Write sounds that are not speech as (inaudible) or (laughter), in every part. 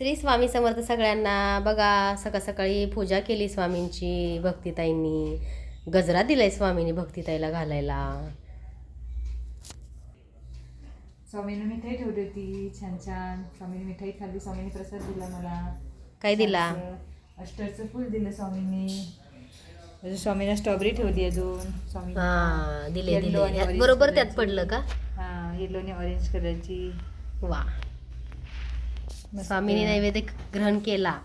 श्री स्वामी समर्थ सगळ्यांना. बघा सकाळ सकाळी पूजा केली स्वामींची भक्तिताईंनी. गजरा दिलाय स्वामींनी भक्तिताईला घालायला. स्वामीने मिठाई ठेवली होती. छान छान. स्वामीने मिठाई खाल्ली. स्वामीने प्रसाद दिला मला. काय दिला? अष्टरचं फुल दिलं स्वामींनी. अजून स्वामीने स्ट्रॉबेरी ठेवली अजून. स्वामी हा दिले दिले. बरोबर त्यात. पडलं का? हा येलो आणि ऑरेंज कलरची वा. स्वामींनी नैवेद्य ग्रहण केला.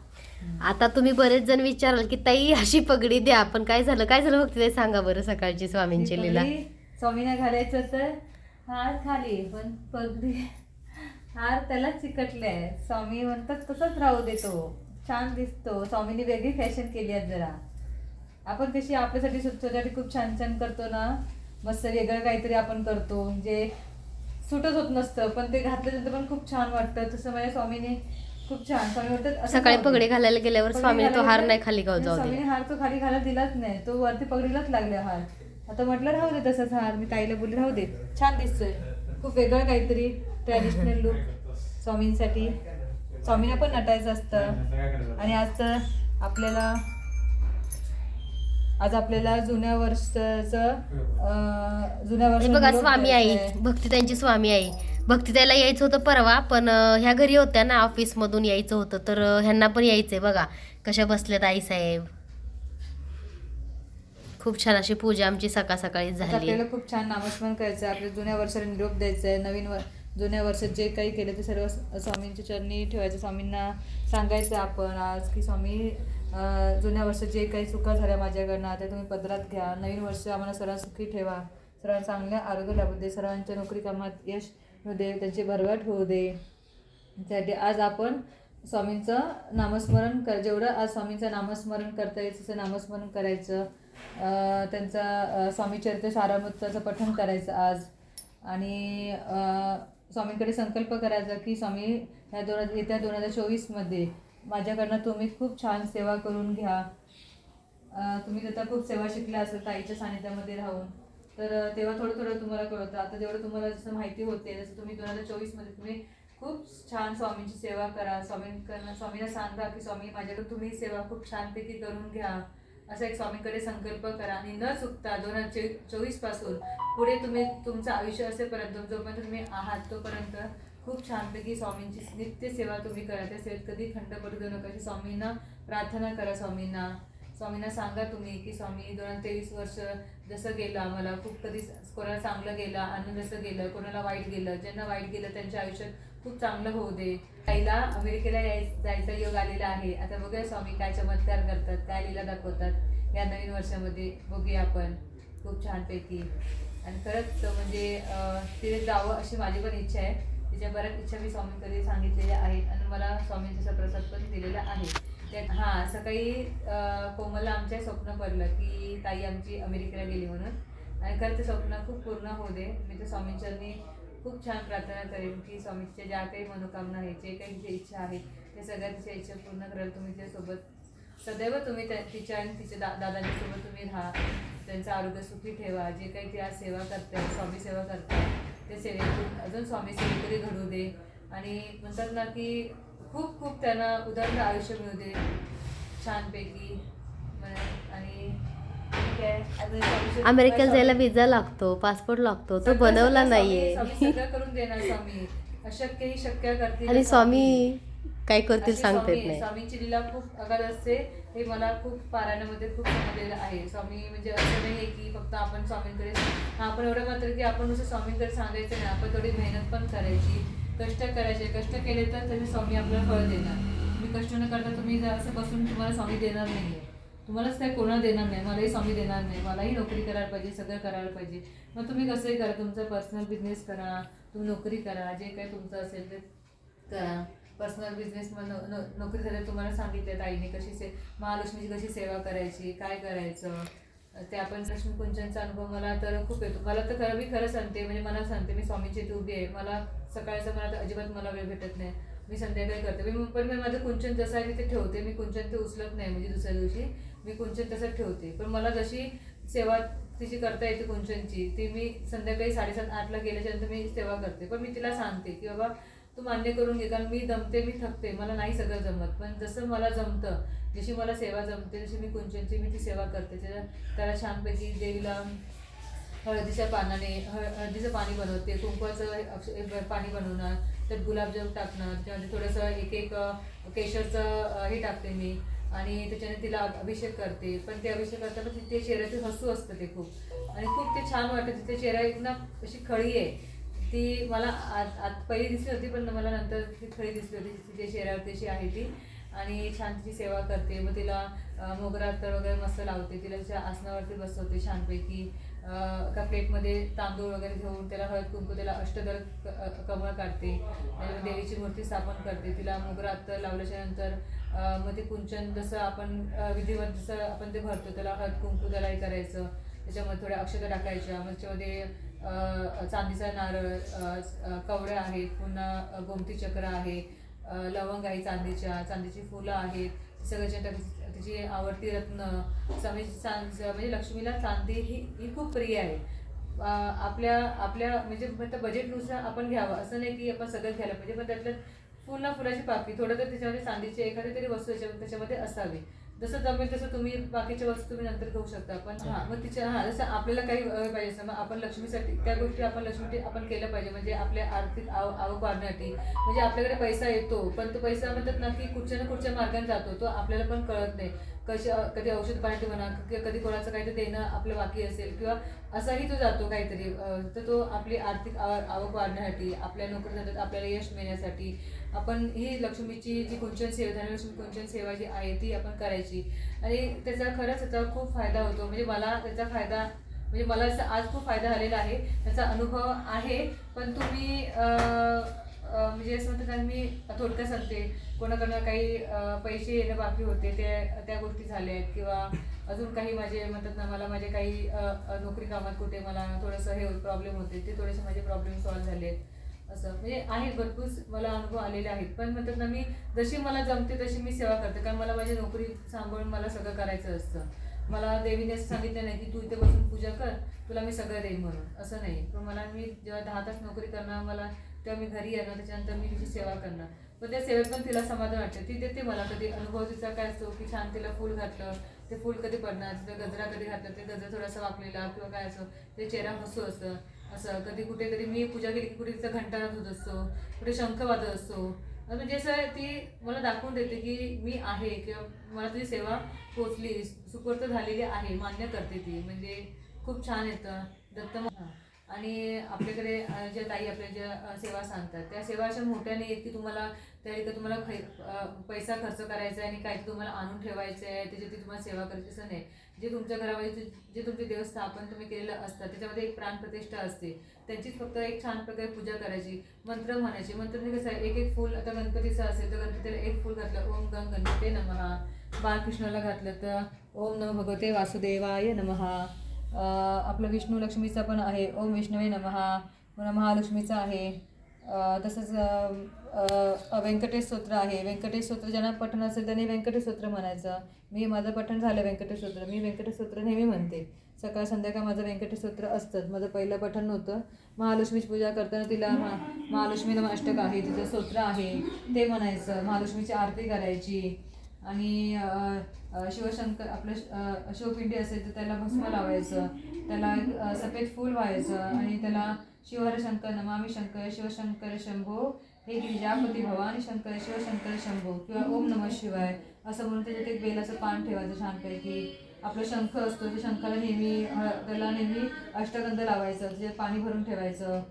आता तुम्ही बरेच जण विचाराल की ताई अशी पगडी द्या. पण काय झालं? काय झालं भक्ती सांगा बरं सकाळची स्वामींची लीला. स्वामीने घालायचं तर हार खाली पण पगडी हार त्याला चिकटलाय स्वामी म्हणतात तसंच राहू देतो छान दिसतो. स्वामीने वेगळी फॅशन केली आहे जरा. आपण कशी आपल्यासाठी स्वतःसाठी खूप छान छान करतो ना. मस्त वेगळं काहीतरी आपण करतो. म्हणजे सुटच होत नसतं पण ते घातल्यानंतर पण खूप छान वाटतं. तसं माझ्या स्वामीने खूप छान स्वामी म्हणतात सकाळी. पगडी घालायला गेल्यावर स्वामीने तो हार नाही खाली गाव जाऊ स्वामीने हार तो खाली घालत दिलाच नाही तो वरती पगडीलाच लागले हार. आता म्हटलं राहू दे तसंच हार मी ताईला बोलली राहू दे. छान दिसतोय. खूप वेगळं काहीतरी ट्रॅडिशनल लुक स्वामींसाठी. स्वामींना पण नटायचं असतं. आणि आज तर आपल्याला आज आपल्याला जुन्या वर्षाचं जुन्या वर्ष बघा स्वामी आई. भक्तिताईंची स्वामी आई. भक्तिताईला यायचं होतं परवा पण ह्या घरी होत्या ना ऑफिस मधून यायचं होतं तर ह्यांना पण यायचंय बघा. कशा बसल्यात आई साहेब? खूप छान अशी पूजा आमची सकाळ सकाळी झाली. आपल्याला खूप छान नामस्मरण करायचं आपल्या जुन्या वर्षाला निरोप द्यायचा आहे नवीन वर जुन्या वर्षात जे काही केलं ते सर्व स्वामींच्या चरणी ठेवायचं. स्वामींना सांगायचं आपण आज की स्वामी जुन्या वर्षात जे काही चुका झाल्या माझ्याकडनं त्या तुम्ही पदरात घ्या. नवीन वर्ष आम्हाला सर्वांना सुखी ठेवा. सर्वांना चांगल्या आरोग्य लाभू दे. सर्वांच्या नोकरी कामात यश होऊ दे. त्यांची भरभट होऊ दे. त्यासाठी आज आपण स्वामींचं नामस्मरण कर जेवढं आज स्वामींचं नामस्मरण करता येईल तसं नामस्मरण करायचं. त्यांचा अं, स्वामी सारामृताचं पठण करायचं आज. आणि स्वामींकडे संकल्प करायचा की स्वामी ह्या दोन हजार येत्या दोन हजार चोवीसमध्ये माझ्याकडनं तुम्ही खूप छान सेवा करून घ्या. तुम्ही आता खूप सेवा शिकल्या असेल ताईच्या सानिध्यामध्ये राहून. तर तेव्हा थोडं थोडं तुम्हाला कळतं. आता जेवढं तुम्हाला जसं माहिती होते जसं तुम्ही दोन हजार चोवीसमध्ये तुम्ही खूप छान स्वामींची सेवा करा. स्वामींकडनं स्वामीला सांगा की स्वामी माझ्याकडे तुम्ही सेवा खूप छानपैकी करून घ्या. असं एक स्वामींकडे संकल्प करा. आणि न चुकता दोन हजार चोवीसपासून पुढे तुम्ही तुमचं आयुष्य असेपर्यंत जोपर्यंत तुम्ही आहात तोपर्यंत खूप छानपैकी स्वामींची नित्य सेवा तुम्ही करा त्या सेवेत कधी खंड पडू देऊ नका स्वामींना प्रार्थना करा स्वामींना. स्वामींना सांगा तुम्ही की स्वामी दोन हजार तेवीस वर्ष जसं गेलं आम्हाला खूप कधी कोणाला चांगलं गेलं आनंद जसं गेलं कोणाला वाईट गेलं ज्यांना वाईट गेलं त्यांच्या आयुष्यात खूप चांगलं होऊ दे. ताईला अमेरिकेला याय जायचा योग आलेला आहे. आता बघूया स्वामी काय चमत्कार करतात काय लीला दाखवतात या नवीन वर्षामध्ये. बघूया आपण. खूप छानपैकी. आणि खरंच म्हणजे तिथे जावं अशी माझी पण इच्छा आहे. तिच्या बऱ्याच इच्छा मी स्वामींकडे सांगितलेल्या आहेत आणि मला स्वामींचा प्रसाद पण दिलेला आहे. त्यात हां सकाळी कोमलला आमच्या स्वप्न पडलं की ताई आमची अमेरिकेला गेली म्हणून. आणि खरं ते स्वप्न खूप पूर्ण होऊ दे. मी तर स्वामींच्यांनी खूप छान प्रार्थना करेन की स्वामींच्या ज्या काही मनोकामना आहेत जे काही तिच्या इच्छा आहेत ते सगळ्या तिच्या इच्छा पूर्ण कराल तुम्ही तिच्यासोबत सदैव तुम्ही त्या तिच्या आणि तिच्या दा दादाजीसोबत तुम्ही राहा. त्यांचं आरोग्य सुखी ठेवा. जे काही ती आज सेवा करते स्वामी सेवा करते ते सेवेतून अजून स्वामी सेवेकरी घडू दे. आणि म्हणतात ना की खूप खूप त्यांना उदाहरण आयुष्य मिळू दे. छानपैकी. आणि अमेरिकेला जायला विजा लागतो पासपोर्ट लागतो तो बनवला नाहीये. करून देणार स्वामी. अशक्य ही शक्य करतील आणि स्वामी काय करतील सांगता येत स्वामी- नाही. स्वामींची लीला खूप अगाध असते. हे मला खूप पारायणामध्ये खूप समजलेलं आहे. स्वामी म्हणजे असं नाही आहे की फक्त आपण स्वामींकडे आपण एवढं मात्र की आपण नुसतं स्वामींकडे सांगायचं नाही. आपण थोडी मेहनत पण करायची कष्ट करायचे. कष्ट केले तर त्याचे स्वामी आपल्याला फळ देणार तुम्ही कष्ट न करता तुम्ही जर असं बसून तुम्हाला स्वामी देणार नाही आहे तुम्हालाच काय कोणाला देणार नाही. मलाही स्वामी देणार नाही. मलाही नोकरी करायला पाहिजे सगळं करायला पाहिजे. मग तुम्ही कसंही करा. तुमचा पर्सनल बिझनेस करा. तुम्ही नोकरी करा. जे काही तुमचं असेल ते करा. पर्सनल बिझनेस मग नोकरी झाल्यावर तुम्हाला सांगितलं ताईने कशी से महालक्ष्मीची कशी सेवा करायची काय करायचं? ते आपण लक्ष्मी कुंचनचा अनुभव मला तर खूप येतो. मला तर खरं मी खरं सांगते म्हणजे मला सांगते मी स्वामीची इथे उभी आहे. मला सकाळचं मला तर अजिबात मला वेळ भेटत नाही. मी संध्याकाळी करते. मी पण मी माझं कुंचन जसं आहे मी ते ठेवते. मी कुंचन ते उचलत नाही म्हणजे दुसऱ्या दिवशी. मी कुंचन तसंच ठेवते. पण मला जशी सेवा तिची करता येते कुंचनची ती मी संध्याकाळी साडेसात आठला गेल्याच्यानंतर मी सेवा करते. पण मी तिला सांगते की बाबा तू मान्य करून घे कारण मी दमते मी थकते. मला नाही सगळं जमत. पण जसं मला जमतं जशी मला सेवा जमते जशी मी कुंचनची मी ती सेवा करते त्याच्या त्याला छानपैकी देवीला हळदीच्या पानाने हळ हळदीचं पाणी बनवते कुंकवाचं पाणी बनवणार त्यात गुलाबजाम टाकणार त्याच्यामध्ये थोडंसं एक एक केशरचं हे टाकते मी आणि त्याच्याने तिला अभिषेक करते. पण ते अभिषेक करताना तिथे चेहऱ्याचे हसू असतं ते खूप. आणि खूप ते छान वाटतं तिथे चेहरा एक ना अशी खळी आहे. ती मला आत आत पहिली दिसली होती पण मला नंतर ती खरी दिसली होती तिच्या चेहऱ्यावरती आहे ती. आणि छान तिची सेवा करते. मग तिला मोगरा अत्तर वगैरे मस्त लावते. तिला तिच्या आसनावरती बसवते छानपैकी. एका प्लेटमध्ये तांदूळ वगैरे घेऊन त्याला हळद कुंकू त्याला अष्टदर क- कमळ काढते. देवीची मूर्ती स्थापन करते. तिला मोगरा अत्तर लावल्याच्या नंतर मग ते कुंचन जसं आपण विधीवर जसं आपण ते भरतो त्याला हळद कुंकू त्याला हे करायचं. त्याच्यामध्ये थोड्या अक्षता टाकायच्या. मग त्याच्यामध्ये चांदीचा नारळ अ, कवड्या आहेत पुन्हा गोमती चक्र आहे लवंग आहे चांदीच्या चांदीची फुलं आहेत सगळ्याच्या तिची आवडती रत्न समी चांद म्हणजे लक्ष्मीला चांदी ही ही खूप प्रिय आहे. आपल्या आपल्या म्हणजे फक्त बजेटनुसार आपण घ्यावं असं नाही की आपण सगळं घ्यायला पाहिजे पण त्यातलं फुल फुलाची पाकळी थोडं तर त्याच्यामध्ये चांदीची एखादी तरी वस्तू त्याच्या- त्याच्यामध्ये असावी. जसं जमेल तसं तुम्ही बाकीच्या वस्तू तुम्ही नंतर घेऊ शकता. पण हां मग तिच्या हां जसं आपल्याला काही पाहिजे असं मग आपण लक्ष्मीसाठी त्या गोष्टी आपण लक्ष्मीसाठी आपण केल्या पाहिजे. म्हणजे आपल्या आर्थिक आव आवक वाढण्यासाठी. म्हणजे आपल्याकडे पैसा येतो पण तो पैसा म्हणतात ना की कुठच्या ना कुठच्या मार्गाने जातो तो आपल्याला पण कळत नाही. कशी कधी औषध पार्टी म्हणा किंवा कधी कोणाचं काहीतरी देणं आपलं बाकी असेल किंवा असाही तो जातो काहीतरी तर तो आपली आर्थिक आव- आवक वाढण्यासाठी आपल्या नोकरी धंद्यात आपल्याला यश मिळण्यासाठी आपण ही लक्ष्मीची जी कुंचन सेवा धनलक्ष्मी कुंचन सेवा जी आहे ती आपण करायची. आणि त्याचा खरंच त्याचा खूप फायदा होतो. म्हणजे मला त्याचा फायदा म्हणजे मला असं आज खूप फायदा झालेला आहे. त्याचा अनुभव आहे. पण तुम्ही म्हणजे असं म्हणतात मी थोडक्यात सांगते. कोणाकडनं काही पैसे येणं बाकी होते ते त्या गोष्टी झाल्या आहेत. किंवा अजून काही माझे म्हणतात ना मला माझे काही नोकरी कामात कुठे मला थोडंसं हे प्रॉब्लेम होते ते थोडेसे माझे प्रॉब्लेम सॉल्व्ह झाले आहेत. असं. म्हणजे आहेत भरपूर मला अनुभव आलेले आहेत. पण म्हणतात ना मी जशी मला जमते तशी मी सेवा करते. कारण मला माझी नोकरी सांभाळून मला सगळं करायचं असतं. मला देवीने असं सांगितलं नाही की तू इथे बसून पूजा कर तुला मी सगळं देईन म्हणून. असं नाही. पण मला मी जेव्हा दहा तास नोकरी करणार मला तेव्हा मी घरी येणार त्याच्यानंतर मी तिची सेवा करणार. पण त्या सेवेत पण तिला समाधान वाटते. ती देते मला कधी. अनुभव तिचा काय असतो की छान तिला फूल घातलं ते फूल कधी पडणार तिथं गजरा कधी घातलं ते गजरा थोडासा वाकलेला किंवा काय असं ते चेहरा हसू असतं. असं कधी कुठे कधी मी पूजा केली की कुठे तिचा घंटानाद होत असतो कुठे शंख वाजत असतो. म्हणजे असं ती मला दाखवून देते की मी आहे किंवा मला तुझी सेवा पोचली सुपूर्त झालेली आहे मान्य करते ती. म्हणजे खूप छान येतं दत्त आणि आपल्याकडे ज्या ताई आपल्या ज्या सेवा सांगतात त्या सेवा अशा मोठ्या नाही आहेत की तुम्हाला त्या इथं तुम्हाला खै- पैसा खर्च करायचा आहे आणि काही तुम्हाला आणून ठेवायचं आहे त्याच्यात तुम्हाला सेवा करायची असं नाही. जे तुमच्या घरामध्ये जे- तुमचे देवस्थापन तुम्ही केलेलं असतं त्याच्यामध्ये एक प्राणप्रतिष्ठा असते. त्यांचीच फक्त एक छान प्रकारे पूजा करायची मंत्र म्हणायची. मंत्र म्हणजे कसं आहे एक एक फूल आता गणपतीचं असेल तर गणपतीला एक फूल घातलं ओम गंग गणपते नमहा बालकृष्णाला घातलं तर ओम नम भगवते वासुदेवाय नमहा आपलं विष्णू लक्ष्मीचा पण आहे ओम विष्णवे नमहा पुन्हा महालक्ष्मीचा आहे. तसंच व्यंकटेश स्तोत्र आहे. व्यंकटेश स्तोत्र ज्यांना पठण असेल त्यांनी व्यंकटेश स्तोत्र म्हणायचं. मी माझं पठण झालं व्यंकटेश स्तोत्र मी व्यंकटेश स्तोत्र नेहमी म्हणते. सकाळ संध्याकाळ माझं व्यंकटेश स्तोत्र असतं माझं पहिलं पठण नव्हतं. महालक्ष्मीची पूजा करताना तिला महा महालक्ष्मी नमाष्टक आहे. तिचं स्तोत्र आहे. ते म्हणायचं. महालक्ष्मीची आरती करायची. आणि शिवशंकर आपलं शिवपिंडी असेल तर त्याला भस्म लावायचं. त्याला सफेद फूल व्हायचं. आणि त्याला शिवहरशंकर शंकर शंकर शिवशंकर शंभो हे गिरिजापती भवानी शंकर शिवशंकर शंभो किंवा ओम नमः शिवाय असं म्हणून त्याच्यात एक बेलाचं पान ठेवायचं छानपैकी. आपलं शंख असतो त्या शंखाला नेहमी त्याला नेहमी अष्टगंध लावायचं त्याच्यात पाणी भरून ठेवायचं.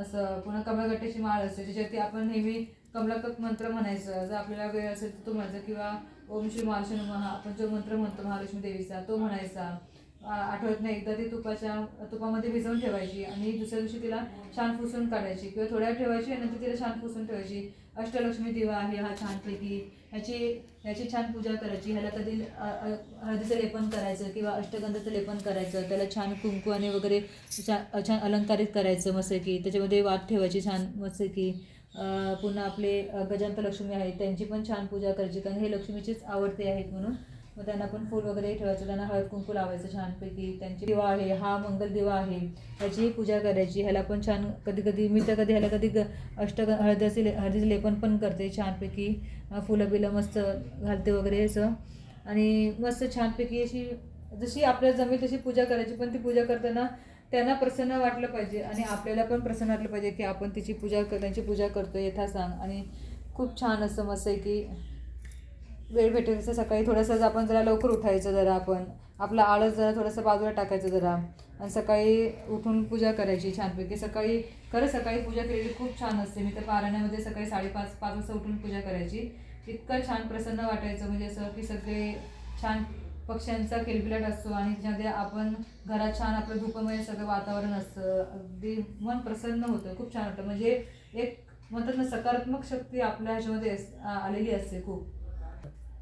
असं पुन्हा कमळगट्ट्याची माळ असते त्याच्यावरती आपण नेहमी कमलाकत मंत्र म्हणायचं. जर आपल्याला वेळ असेल तर तो म्हणायचा किंवा ओम श्री महालक्ष्मी महा आपण जो मंत्र म्हणतो महालक्ष्मी देवीचा तो म्हणायचा. आठवड्यातनं एकदा ती तुपाच्या तुपामध्ये भिजवून ठेवायची आणि दुसऱ्या दिवशी तिला छान पुसून काढायची किंवा थोड्या ठेवायची आणि नंतर तिला छान पुसून ठेवायची. अष्टलक्ष्मी दिवा आहे हा छानपैकी ह्याची ह्याची छान पूजा करायची. ह्याला कधी हळदीचं लेपन करायचं किंवा अष्टगंधाचं लेपन करायचं. त्याला छान कुंकवाने वगैरे छान छान अलंकारित करायचं मस्त की त्याच्यामध्ये वाट ठेवायची छान मस्त की पुन्हा आपले अ, गजांत लक्ष्मी आहेत त्यांची पण छान पूजा करायची. कारण हे लक्ष्मीचीच आवडते आहेत म्हणून मग त्यांना पण फूल वगैरे ठेवायचं त्यांना हळद कुंकू लावायचं छानपैकी त्यांची दिवा आहे हा मंगल दिवा आहे ह्याचीही पूजा करायची ह्याला पण छान कधी कधी मी तर कधी ह्याला कधी ग- अष्ट हळदीचे ले- हळदीचे लेपन पण करते छानपैकी फुलं बिलं मस्त घालते वगैरे असं. आणि मस्त छानपैकी अशी जशी आपल्याला जमेल तशी पूजा करायची पण ती पूजा करताना त्यांना प्रसन्न वाटलं पाहिजे आणि आपल्याला पण प्रसन्न वाटलं पाहिजे की आपण तिची पूजा कर त्यांची पूजा करतो यथासांग आणि खूप छान असं मस्त आहे की वेळ भेटेल तसं सकाळी थोडंसं आपण जरा लवकर उठायचं जरा आपण आपला आळस जरा थोडंसं बाजूला टाकायचं जरा. आणि सकाळी उठून पूजा करायची छानपैकी. सकाळी खरं सकाळी पूजा केलेली खूप छान असते. मी तर पारण्यामध्ये सकाळी साडेपाच पाच वाजता उठून पूजा करायची. इतकं छान प्रसन्न वाटायचं. म्हणजे असं की सगळे छान पक्ष्यांचा किलबिलाट असतो आणि त्याच्यामध्ये आपण घरात छान आपलं धुपमय सगळं वातावरण असतं. अगदी मन प्रसन्न होतं. खूप छान वाटतं. म्हणजे एक म्हणतात ना सकारात्मक शक्ती आपल्या ह्याच्यामध्ये आलेली असते खूप.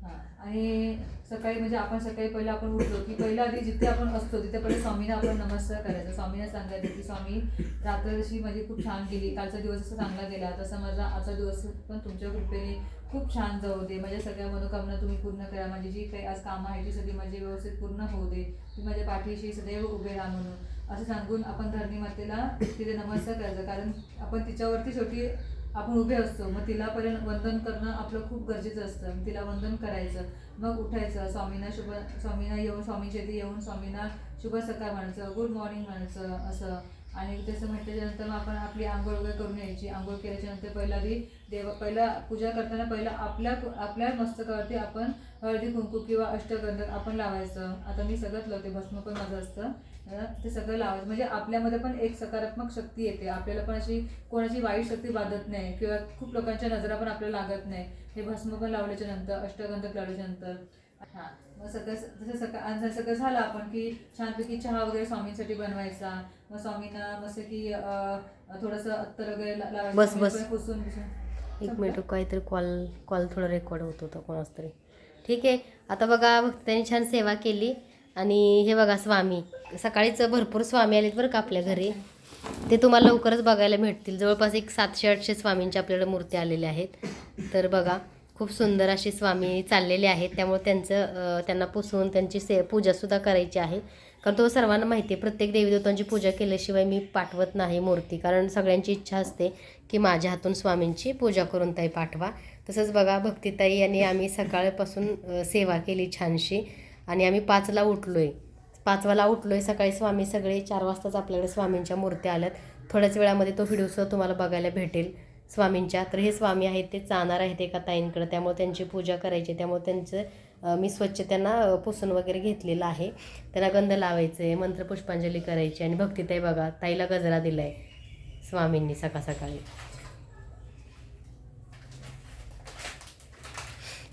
आणि सकाळी म्हणजे आपण सकाळी पहिलं आपण उठलो की पहिला आधी जिथे आपण असतो तिथे पहिले स्वामींना आपण नमस्कार करायचा. स्वामींना सांगायचं की स्वामी रात्र जशी माझी खूप छान गेली कालचा दिवस जसा चांगला गेला. तसा माझा आजचा दिवस पण तुमच्या कृपेने खूप छान जाऊ दे. माझ्या सगळ्या मनोकामना तुम्ही पूर्ण करा. माझी जी काही आज कामं आहे ती सगळी माझी व्यवस्थित पूर्ण होऊ दे. तुम्ही माझ्या पाठीशी सदैव उभे राहा म्हणून. असं सांगून आपण धरणी मातेला तिथे नमस्कार करायचा. कारण आपण तिच्यावरती शेवटी आपण उभे असतो मग तिला पर्यंत वंदन करणं आपलं खूप गरजेचं असतं. तिला वंदन करायचं मग उठायचं स्वामींना शुभ स्वामींना येऊन स्वामीच्या इथे येऊन स्वामींना शुभ सकाळ म्हणायचं गुड मॉर्निंग म्हणायचं असं. आणि तसं म्हटल्याच्यानंतर मग आपण आपली आंघोळ वगैरे करून यायची. आंघोळ केल्याच्यानंतर पहिला आधी देव पहिला पूजा करताना पहिला आपल्या आपल्या मस्तकावरती आपण हळदी कुंकू किंवा अष्टगंध आपण लावायचं. आता मी सगळंच लावते भस्म पण माझं असतं. ते सगळं लावायचं. म्हणजे आपल्यामध्ये पण एक सकारात्मक शक्ती येते. आपल्याला पण अशी कोणाची वाईट शक्ती बाधत नाही किंवा खूप लोकांच्या नजरा पण आपल्याला लागत नाही. हे भस्म पण लावल्याच्या नंतर अष्टगंधक लावल्याच्या नंतर. हां. मग सगळं जसं सकाळ आणि सगळं झालं आपण की छानपैकी चहा वगैरे स्वामींसाठी बनवायचा. मग स्वामींना मस्त की थोडंसं अत्तर वगैरे लावायचं. बस, बस. पुसून एक मिनिट काहीतरी कॉल कॉल थोडा रेकॉर्ड होत होता कोणाच तरी. ठीक आहे. आता बघा भक्तांनी छान सेवा केली. आणि हे बघा स्वामी. सकाळीच भरपूर स्वामी आलेत बरं का आपल्या घरी. ते तुम्हाला लवकरच बघायला भेटतील. जवळपास एक सातशे आठशे स्वामींच्या आपल्याला मूर्ती आलेल्या आहेत. तर बघा खूप सुंदर असे स्वामी चाललेले आहेत. त्यामुळे त्यांचं त्यांना पुसून त्यांची से पूजासुद्धा करायची आहे. कारण तो सर्वांना माहिती आहे प्रत्येक देवीदेवतांची पूजा केल्याशिवाय मी पाठवत नाही मूर्ती. कारण सगळ्यांची इच्छा असते की माझ्या हातून स्वामींची पूजा करून ताई पाठवा. तसंच बघा भक्तिताई आणि आम्ही सकाळपासून सेवा केली छानशी. आणि आम्ही पाचला उठलो आहे पाचवाला उठलो आहे सकाळी स्वामी सगळे चार वाजताच आपल्याकडे स्वामींच्या मूर्त्या आल्यात. थोड्याच वेळामध्ये तो व्हिडिओसुद्धा तुम्हाला बघायला भेटेल स्वामींच्या. तर हे स्वामी आहेत ते जाणार आहेत एका ताईंकडं. त्यामुळे त्यांची पूजा करायची त्यामुळे त्यांचं मी स्वच्छ त्यांना पुसून वगैरे घेतलेलं आहे. त्यांना गंध लावायचं आहे मंत्रपुष्पांजली करायची आणि भक्तिताई बघा ताईला गजरा दिला आहे स्वामींनी सकाळ सकाळी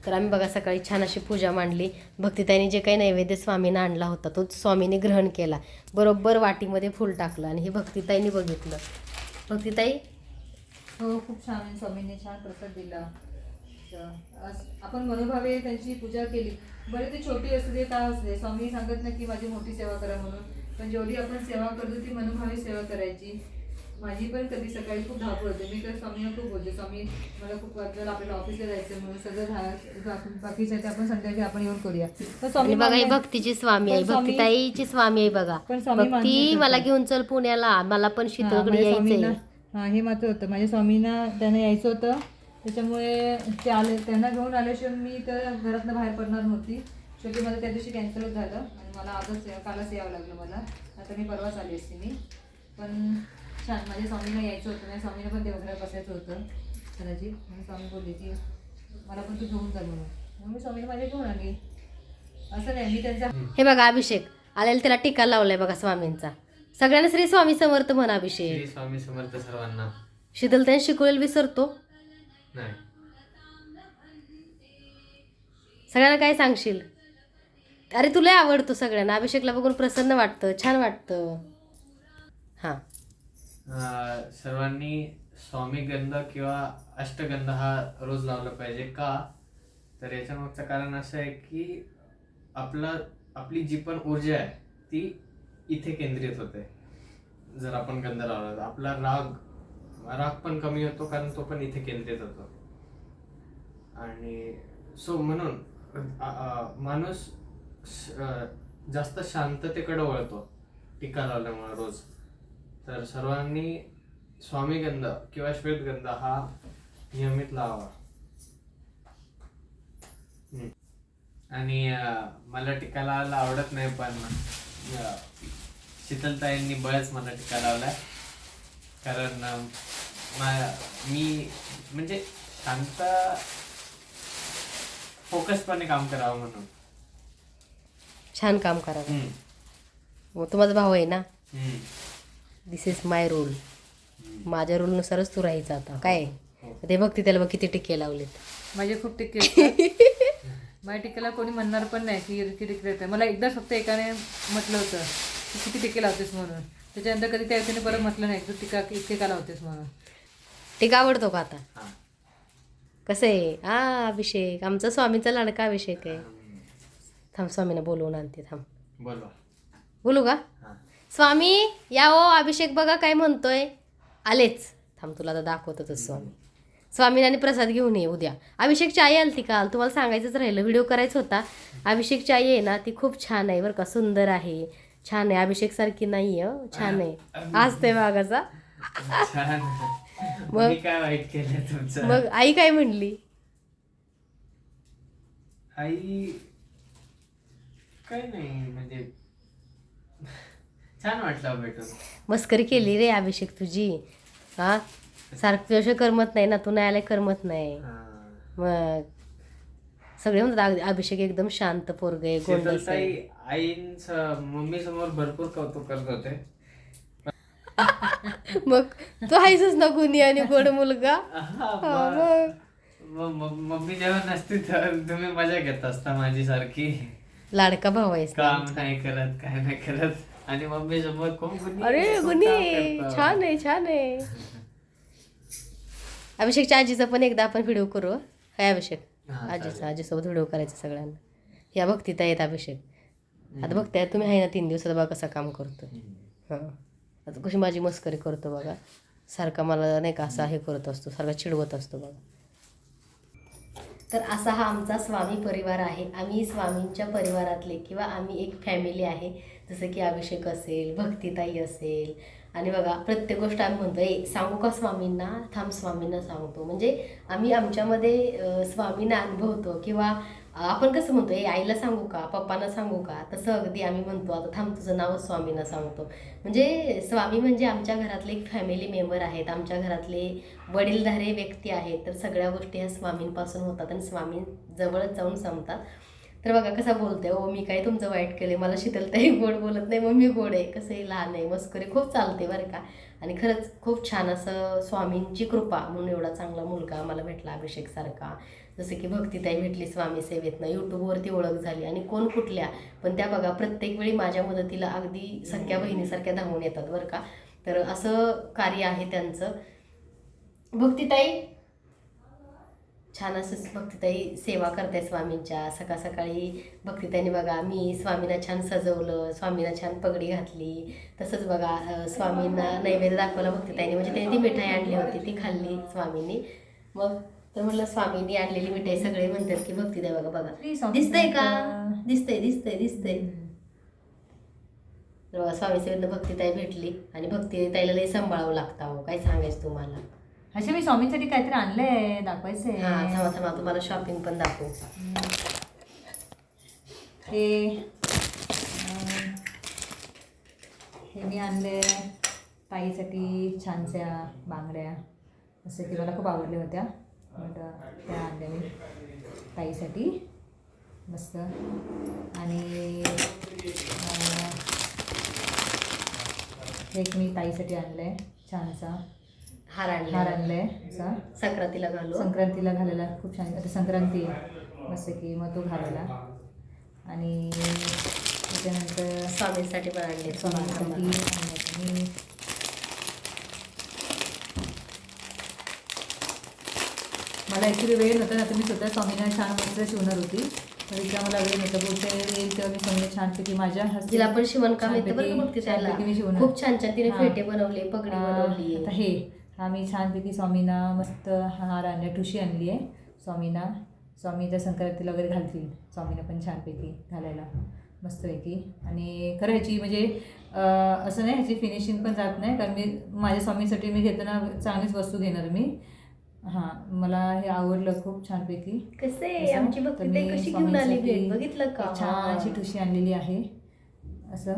तर आम्ही बघा सकाळी छान अशी पूजा मांडली. भक्तिताईने जे काही नैवेद्य स्वामींना आणला होता तो स्वामीने ग्रहण केला. बरोबर वाटीमध्ये फुल टाकलं आणि हे भक्तिताईने बघितलं. भक्तिताई? हो खूप छान आहे. स्वामींनी छान प्रसाद दिला. आपण मनोभावे त्यांची पूजा केली. बरे ती छोटी असू दे का असू दे स्वामी सांगत नाही की माझी मोठी सेवा करा म्हणून. पण जेवढी आपण सेवा करतो ती मनोभावे सेवा करायची. माझी पण कधी सकाळी खूप धावपळ होते. मी तर स्वामींना खूप बोलते. स्वामी मला खूप वाटलं आपल्याला ऑफिसला जायचं म्हणून सगळं झा- बाकी- बाकीचं आहे ते आपण संध्याकाळी आपण येऊन करूया. तर स्वामी बघा ही भक्तीची स्वामी आहे. भक्तिताईची स्वामी आहे बघा. पण स्वामी भक्ती. मला घेऊन चल पुण्याला. मला पण शीतळकडे स्वामींना हा हे मात्र होतं. माझ्या स्वामींना त्यांना यायचं होतं. त्याच्यामुळे ते आले त्यांना घेऊन आल्याशिवाय मी तर घरातनं बाहेर पडणार नव्हती. शेवटी माझं त्या दिवशी कॅन्सलच झालं. आणि मला आजच कालच यावं लागलं मला. आता मी परवाच आली असते मी. पण छान. माझ्या स्वामींना यायचं होतं माझ्या स्वामींना पण देवघरात बसायचं होतं. कदाचित म्हणून स्वामी बोलले की मला पण तू घेऊन जा म्हणून. मग मी स्वामीला माझ्या घेऊन आली. असं नाही मी त्यांचा हे बघा अभिषेक. आलेला त्याला टीका लावलाय बघा स्वामींचा. सगळ्यांना श्री स्वामी समर्थ म्हणा श्री अभिषेक स्वामी समर्थ सर्वांना. शीतलताई शिकवलेलं विसरतो. नाही. सगळ्यांना काय सांगशील? अरे तुला आवडतो सगळ्यांना. अभिषेकला बघून प्रसन्न वाटतं छान वाटतं. हां. सर्वांनी स्वामी गंध किंवा अष्टगंध हा रोज लावला पाहिजे का? तर याच्यामागचं कारण असं आहे की आपला आपली जी पण ऊर्जा आहे ती इथे केंद्रित होते. जर आपण गंध लावला तर आपला राग राग पण कमी होतो कारण तो पण इथे केंद्रित होतो. आणि सो म्हणून माणूस श- जास्त शांततेकडे वळतो टीका लावल्यामुळे रोज. तर सर्वांनी स्वामीगंध किंवा श्वेतगंध हा नियमित हम्म. आणि मला टीका लावायला आवडत नाही पण शीतलताईंनी बळच मला टीका लावलाय कारण मा- म्हणजे शांत फोकसपणे काम करावं म्हणून छान काम करा हम्म. मग तू माझा भाऊ आहे ना हम्म. दिस इज माय रूल माझ्या रूलनुसारच तू राहायचं आता. काय. ते बघते त्याला बघ किती टिके लावलेत. माझे खूप टिक्के (laughs) आहेत. माझ्या टिकेला कोणी म्हणणार पण नाही की की टिके येते मला एकदा फक्त एकाने म्हटलं होतं की किती टिके लावतेस म्हणून. त्याच्यानंतर कधी त्या व्यक्तीने परत म्हटलं नाही तू टिका इतके का लावतेस म्हणून. टिका आवडतो का आता? हा. कसं आहे? हा अभिषेक. आमचा स्वामींचा लाडका अभिषेक आहे. थांब स्वामीनं बोलवून आणते थांब. बोलवा. बोलू का? हा. स्वामी या ओ अभिषेक बघा काय म्हणतोय. आलेच. थांब तुला आता दाखवतच स्वामी. स्वामीनाने प्रसाद घेऊन ये उद्या. अभिषेकची आई आली ती काल. तुम्हाला सांगायचंच राहिलं. व्हिडिओ करायचा होता. अभिषेकची आई आहे ना ती खूप छान आहे बरं का. सुंदर आहे. छान आहे. अभिषेक सारखी नाही आहे छान आहे. आज ते छान (laughs) मग- काय वाईट केलं तुमचं? मग आई काय म्हणली? आई काय नाही म्हणजे छान वाटलं भेटून. मस्करी केली रे अभिषेक तुझी. हा? सारखं तुझ्याशिवाय करमत नाही ना तू नाही आल्या करमत नाही. हा. मग सगळे म्हणतात "अग- अभिषेक एकदम शांत पोरग आहे गोंडस आहे. शीतलताई मम्मी समोर भरपूर कौतुक करत होते. मग तू आहेसच ना गुन्हे आणि गोड मुलगा? हा, हा, मग- मग मम्मी जेव्हा नसते तर तुम्ही मजा घेत असता माझी सारखी. लाडका भाऊ आहेस ना. काम नाही करत काय नाही करत. आणि मम्मी समोर कोण गुन्हे अरे गुन्हे? छान आहे छान आहे. अभिषेकच्या आजीचा पण एकदा आपण व्हिडिओ करू हं? काय अभिषेक. आजीचा. आजीसोबत व्हिडिओ करायचा सगळ्यांना. या बघतीत आहेत अभिषेक. आता बघताय तुम्ही आहे ना तीन दिवसात बघा कसं काम करतो. हां. आता कशी माझी मस्करी करतो बघा. सारखा मला नाही का असा हे करत असतो सारखा चिडवत असतो बघा. तर असा हा आमचा स्वामी परिवार आहे. आम्ही स्वामींच्या परिवारातले किंवा आम्ही एक फॅमिली आहे. जसं की अभिषेक असेल भक्तिताई असेल आणि बघा प्रत्येक गोष्ट आम्ही म्हणतो ए सांगू का स्वामींना? थांब स्वामींना सांगतो. म्हणजे आम्ही आमच्यामध्ये स्वामींना अनुभवतो किंवा आपण कसं म्हणतो ए आईला सांगू का? पप्पांना सांगू का? तसं अगदी आम्ही म्हणतो. आता थांब तुझं नावच स्वामींना सांगतो. म्हणजे स्वामी म्हणजे आमच्या घरातले एक फॅमिली मेंबर आहेत. आमच्या घरातले वडीलधारे व्यक्ती आहेत. तर सगळ्या गोष्टी ह्या स्वामींपासून होतात आणि स्वामी जवळच जाऊन संपतात तर बघा कसा बोलते ओ मी काय तुमचं वाईट केले मला शीतलताई गोड बोलत नाही. मग मी गोड आहे. कसं आहे? लहान आहे. मस्करी खूप चालते बरं का? आणि खरंच खूप छान असं स्वामींची कृपा म्हणून एवढा चांगला मुलगा मला भेटला अभिषेकसारखा. जसं की भक्तिताई भेटली स्वामी सेवेतनं. यूट्यूबवरती ओळख झाली. आणि कोण कुठल्या? पण त्या बघा प्रत्येक वेळी माझ्या मदतीला अगदी सख्या बहिणीसारख्या धावून येतात बरं का. तर असं कार्य आहे त्यांचं. भक्तिताई छान असं भक्तिताई सेवा करते स्वामींच्या. सकाळ सकाळी भक्तिताईने बघा मी स्वामींना छान सजवलं स्वामींना छान पगडी घातली. तसंच बघा स्वामींना नैवेद्य दाखवला भक्तिताईने म्हणजे त्यांनी ती मिठाई आणली होती ती खाल्ली स्वामींनी. मग? तर म्हटलं स्वामींनी आणलेली मिठाई सगळे म्हणतात की भक्तिताई बघा. बघा स्वामी दिसतंय का. दिसतंय दिसतंय दिसतंय. बघा, स्वामी सेवेतनं भक्तिताई भेटली आणि भक्तिताईला लई सांभाळावं लागतं काय सांगायचं तुम्हाला? असे मी स्वामींसाठी काहीतरी आणलंय दाखवायचंय. हा थांबा थांबा तुम्हाला शॉपिंग पण दाखवू. हे हे मी आणले ताईसाठी छानशा बांगड्या. असं की मला खूप आवडल्या होत्या. मग त्या आणल्या मी ताईसाठी मस्त. आणि एक मी ताईसाठी आणलं आहे छानसा. हार हार आणला आणलाय. असा संक्रांतीला घालू संक्रांतीला घालायला खूप छान. आता संक्रांती आहे, मस्त की मग तो घालायला. आणि त्याच्यानंतर स्वामींसाठी पण आणले स्वामींसाठी आणलं मी मला ॲक्च्युली वेळ नव्हता ना तर मी स्वतः स्वामींना छान वस्त्र शिवणार होती. तर इतका मला वेळ नव्हता. वेळी येईल तेव्हा मी स्वामींना छानपैकी माझ्या हस्ते तिला पण शिवणकाम येतं बरं का बघते त्याला. छानपैकी मी शिवणार. खूप छान छान तिने हा. फेटे बनवले पगडी बनवली. आता हे हा मी छानपैकी स्वामींना मस्त हार आणले ठुशी आणली आहे. स्वामींना स्वामी त्या संक्रांतीला वगैरे घालतील. स्वामीला पण छानपैकी घालायला मस्तपैकी. आणि खरं ह्याची म्हणजे अं, असं नाही ह्याची फिनिशिंग पण जात नाही. कारण मी माझ्या स्वामीसाठी मी घेताना चांगलीच वस्तू घेणार मी. हां मला हे आवडलं खूप छानपैकी कसे? असं. आमची तर भक्ती कशी घेऊन स्वामींसाठी बघितलं का? एक छानशी ठुशी आणलेली आहे. असं.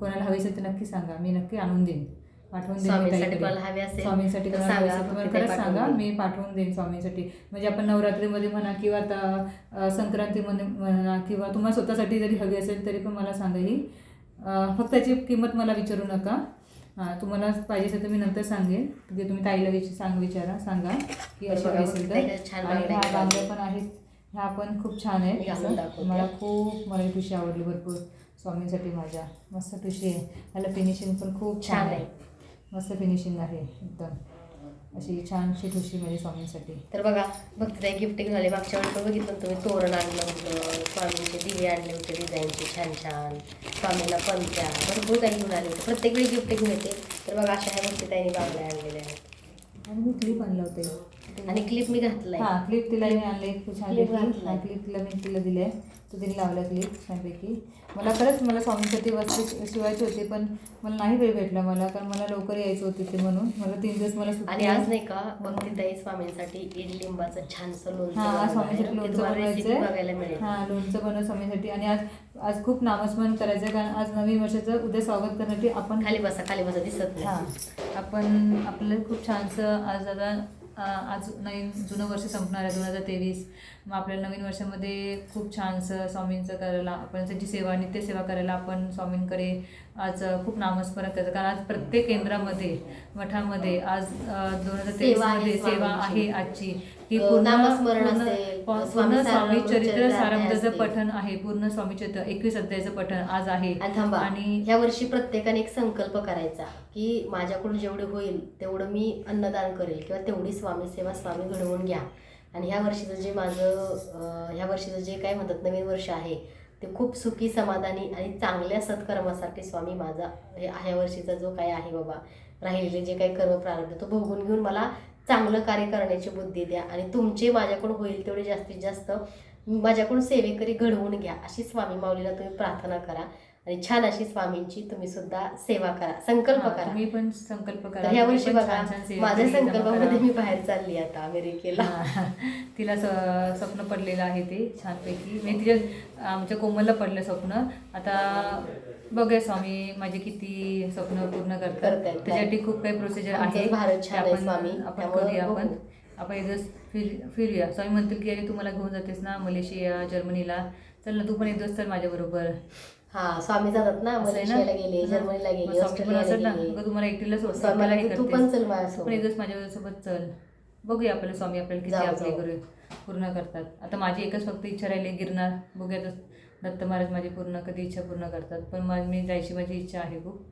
कोणाला हवी असेल तर नक्की सांगा. मी नक्की आणून देईन. पाठवून देईन मी स्वामींसाठी काहीतरी. मला हवी असेल स्वामींसाठी तर कोणाला हवी सांगा, असेल तर मला भक्तीताई खरंच पाठवून सांगा. देईन. मी पाठवून देईन स्वामींसाठी. म्हणजे आपण नवरात्रीमध्ये म्हणा किंवा आता अं, संक्रांतीमध्ये म्हणा किंवा तुम्हाला स्वतःसाठी जरी हवी असेल तरी पण मला सांगा ही. अं, फक्त त्याची किंमत मला विचारू नका. हां तुम्हाला पाहिजे असेल तर मी नंतर सांगेन. की तुम्ही ताईला विच सांग विचारा सांगा की अशी असेल तर. आणि ह्या. बांगड्या पण आहेत. ह्या पण खूप छान आहेत. मला खूप मला ही आवडली भरपूर स्वामींसाठी माझ्या. मस्त ठुशी आहे. ह्याला फिनिशिंग पण खूप छान आहे. मस्त फिनिशिंग आहे एकदम. अशी छानशी ठुशी माझी स्वामींसाठी. तर बघा भक्तीताई गिफ्ट घेऊन आले मागच्या वेळी पण बघितलं तुम्ही तोरण आणलं होतं स्वामींचे दिवे आणले होते डिझाईनचे छान छान स्वामीला पंत्या भरपूर काही घेऊन आले होते. प्रत्येक वेळी गिफ्ट घेऊन येते तर बघा अशा ह्या भक्तीताईने बांगड्या आणलेल्या आहेत. आणि मी क्लिप आणलं होते आणि क्लिप मी घातलाय. हा क्लिप तिला मी आणले खूप छान घातलाय. क्लिप तिला मी तिला दिले तो तिने लावला क्लिप छानपैकी मला खरंच मला स्वामींसाठी वस्तू शि- शिवायची होती पण मला नाही वेळ भेटला मला कारण मला लवकर यायचं होते ते म्हणून. मला तीन दिवस मला सुट्टी आणि आज नाही का भक्तीताई स्वामींसाठी इड लिंबाचं छानसं लोणचं हा आज आहे. स्वामींसाठी ते लोणचं तुम्हाला बघायला मिळेल. हा लोणचं बनव स्वामींसाठी. आणि आज आज खूप नामस्मरण करायचं आहे, कारण आज नवीन वर्षाचं उद्या स्वागत करण्यासाठी आपण खाली बसा खाली बसा दिसत हा नाही आपण आपलं खूप छानसं आज आता आज नवीन जुनं वर्ष संपणार आहे दोन हजार तेवीस. मग आपल्याला नवीन वर्षामध्ये खूप छानसं स्वामींचं करायला आपण त्याची सेवा नित्यसेवा करायला आपण स्वामींकडे आज खूप नामस्मरण करायचं कारण आज प्रत्येक केंद्रामध्ये मठामध्ये आज दोन हजार तेवीसमध्ये सेवा. आहे आजची. ही अं, पूर्ण पूर्ण- स्वामी चरित्र सारामृताचं. पठण आहे. पूर्ण स्वामी चरित्र एकवीस अध्यायाचं पठण आज आहे. आणि ह्या वर्षी प्रत्येकाने एक संकल्प करायचा की माझ्याकडून जेवढे होईल तेवढं मी अन्नदान करेल किंवा तेवढी स्वामी सेवा स्वामी घडवून घ्या. आणि ह्या वर्षीचं जे माझं ह्या वर्षीचं जे काय म्हणतात नवीन वर्ष आहे ते खूप सुखी समाधानी आणि चांगल्या सत्कर्मासाठी स्वामी माझा ह्या वर्षीचा जो काय आहे बाबा राहिलेले जे काही कर्म प्रारंभ तो भोगून घेऊन मला चांगलं कार्य करण्याची बुद्धी द्या आणि तुमचे माझ्याकडून होईल तेवढे जास्तीत जास्त माझ्याकडून सेवेकरी घडवून घ्या अशी स्वामी माऊलीला तुम्ही प्रार्थना करा. आणि छान अशी स्वामींची तुम्ही सुद्धा सेवा करा संकल्प करा. तुम्ही पण संकल्प करा. ह्या तुम्ही वर्षी बघा माझ्या संकल्पामध्ये. मी बाहेर चालली आता अमेरिकेला. तिला स्वप्न पडलेलं आहे ते छानपैकी. मी तिच्या आमच्या कोमलला पडलं स्वप्न. आता बघूया स्वामी माझे किती स्वप्न पूर्ण करतात. त्याच्यासाठी खूप काही प्रोसिजर आहे. भारत छान स्वामी. आपण करूया आपण. आपण एक दिवस फिर फिरूया. स्वामी म्हणतील की अरे तू मला घेऊन जातेस ना मलेशिया जर्मनीला. चल ना तू पण एक दिवस चल माझ्याबरोबर. हा स्वामी जातात ना? मलेशियाला गेले. जर्मनीला गेले ऑस्ट्रेलियाला तुम्हाला एकटीला सोड स्वामी मला तू. पण चल माझ्यासोबत. एक दिवस माझ्यासोबत चल. बघूया आपल्याला स्वामी आपल्याला किती आपले. करू पूर्ण करतात. आता माझी एकच फक्त इच्छा राहिली गिरणार बघूया दत्त महाराज माझी पूर्ण कधी इच्छा पूर्ण करतात. पण मा- मी जायची माझी इच्छा आहे खूप.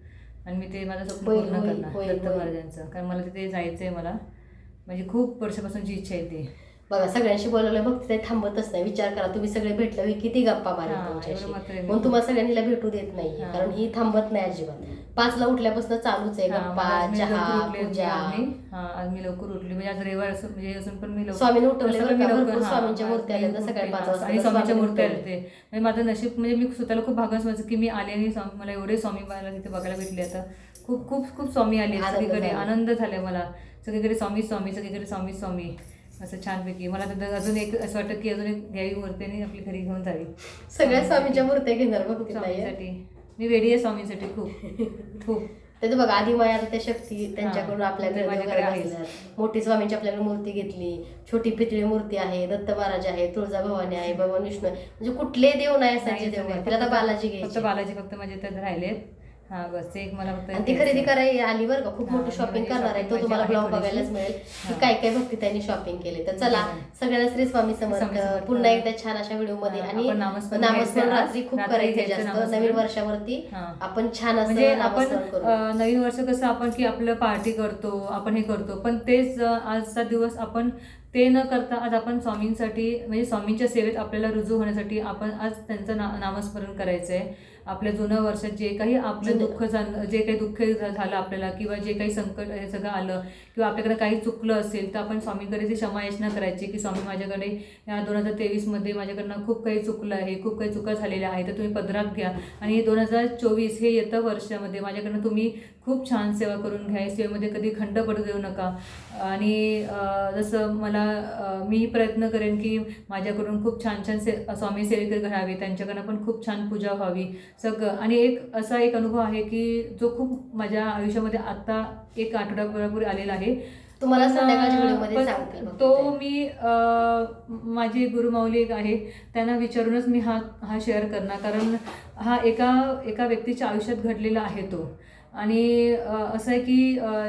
आणि मी ते माझं स्वप्न पूर्ण करणार दत्त. महाराजांचं. कारण मला तिथे जायचं आहे मला. म्हणजे खूप वर्षापासूनची इच्छा आहे ती. बघा सगळ्यांशी बोलवलं बघ ते थांबतच नाही. विचार करा तुम्ही सगळे भेटले होय, किती गप्पा मारेल हा, तुमच्याशी. म्हणून तुम्हाला सगळ्यांनीला भेटू देत नाही हा. कारण ही थांबत नाही अजिबात. पाचला उठल्यापासून चालूच आहे हा, गप्पा चहा पूजा. आज मी हा लवकर उठली. म्हणजे आज रविवार असं म्हणजे असून पण मी स्वामीने उठवले हा, स्वामींच्या आज मूर्त्या मी आल्या ना सकाळी पाच हा, वाजता आणि स्वामींच्या उठवले. आल्या. ते म्हणजे माझं नशीब म्हणजे मी स्वतःला खूप भाग्य समजायचं की मी आले आणि स्वामी मला एवढे स्वामी मला तिथे बघायला भेटले आता. खूप खूप खूप स्वामी आले सगळीकडे. आनंद झाले मला. सगळीकडे स्वामी स्वामी सगळीकडे स्वामी स्वामी. असं छानपैकी. मला तर अजून एक असं वाटतं की अजून एक घ्यावी मूर्ती आणि आपली घरी घेऊन जावी. सगळ्या स्वामींच्या मूर्त्या घेणार बघ. स्वामीसाठी. मी वेडी आहे स्वामींसाठी खूप. खूप. ते तर बघा आधी माया त्या शक्ती त्यांच्याकडून आपल्याकडे. मोठी स्वामींची आपल्याकडे मूर्ती घेतली. छोटी पितळी मूर्ती आहे दत्त महाराज आहे तुळजाभवानी आहे भगवान विष्णू म्हणजे कुठले देव नाही असायचे देव नाही. बालाजी घ्यायची. बालाजी फक्त माझे तर राहिलेत. हा बस एक मला फक्त आणि ती खरेदी करायला आली बरं का खूप मोठी शॉपिंग म्हणजे करणार आहे तो तुम्हाला ब्लॉग बघायलाच. मिळेल की. काय काय भक्ती त्यांनी शॉपिंग केले तर चला. सगळ्यांना श्री स्वामी समर्थ. पुन्हा एकदा छान अशा व्हिडिओमध्ये आणि आपण नामस्मरण. रात्री खूप करायचे जास्त. नवीन वर्षावरती. आपण छान म्हणजे असं आपण करू अं, नवीन वर्ष कसं आपण की आपलं पार्टी करतो आपण हे करतो पण तेच आजचा दिवस आपण ते न करता आज आपण स्वामींसाठी म्हणजे स्वामींच्या सेवेत आपल्याला रुजू होण्यासाठी आपण आज त्यांचं ना नामस्मरण करायचं आहे आपल्या जुनं वर्षात जे काही आपलं दुःख झालं जे काही दुःख झालं आपल्याला किंवा जे काही संकट हे सगळं आलं किंवा आपल्याकडे काही चुकलं असेल तर आपण स्वामीकडे ती क्षमायाचना करायची की स्वामी माझ्याकडे या दोन हजार तेवीसमध्ये माझ्याकडनं खूप काही चुकलं आहे खूप काही चुका झालेल्या आहेत तर तुम्ही पदरात घ्या. आणि दोन हजार चोवीस हे येतं वर्षामध्ये माझ्याकडनं तुम्ही खूप छान सेवा करून घ्या. सेवेमध्ये कधी खंड पडू देऊ नका. आणि जसं मला मीही प्रयत्न करेन की माझ्याकडून खूप छान छान से स्वामी सेवेकर घडावे त्यांच्याकडनं पण खूप छान पूजा व्हावी. सगळं आणि एक असा एक अनुभव आहे की जो खूप माझ्या आयुष्यामध्ये आत्ता एक आठवड्यापूर्वी आलेला आहे. तुम्हाला पण, तो. मी माझी गुरुमाऊली एक आहे. त्यांना विचारूनच मी हा हा शेअर करणार. कारण हा एका एका व्यक्तीच्या आयुष्यात घडलेला आहे तो. आणि असं आहे की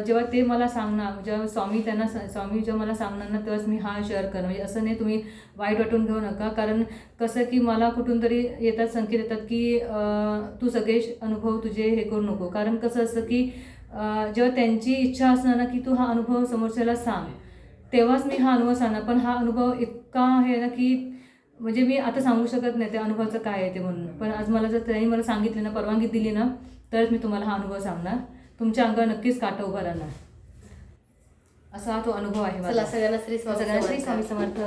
जेव्हा ते मला सांगणार जेव्हा स्वामी त्यांना स- स्वामी जेव्हा मला सांगणार ना तेव्हाच मी हा शेअर करणार. म्हणजे असं नाही तुम्ही वाईट वाटून घेऊ नका. कारण कसं की मला कुठून तरी येतात संकेत येतात की तू सगळे अनुभव तुझे हे करू नको. कारण कसं असतं की जेव्हा त्यांची इच्छा असणार ना की तू हा अनुभव समोरच्याला सांग तेव्हाच मी हा अनुभव सांगणार. पण हा अनुभव इतका आहे ना की म्हणजे मी आता सांगू शकत नाही त्या अनुभवाचं काय आहे ते म्हणून. पण आज मला जर त्यांनी मला सांगितले ना परवानगी दिली ना तरच मी तुम्हाला हा अनुभव सांगणार. तुमच्या अंगावर नक्कीच काटा उभा राहणार. असा हा तो अनुभव आहे माझा. सगळ्यांना श्री. स्वामी समर्थ.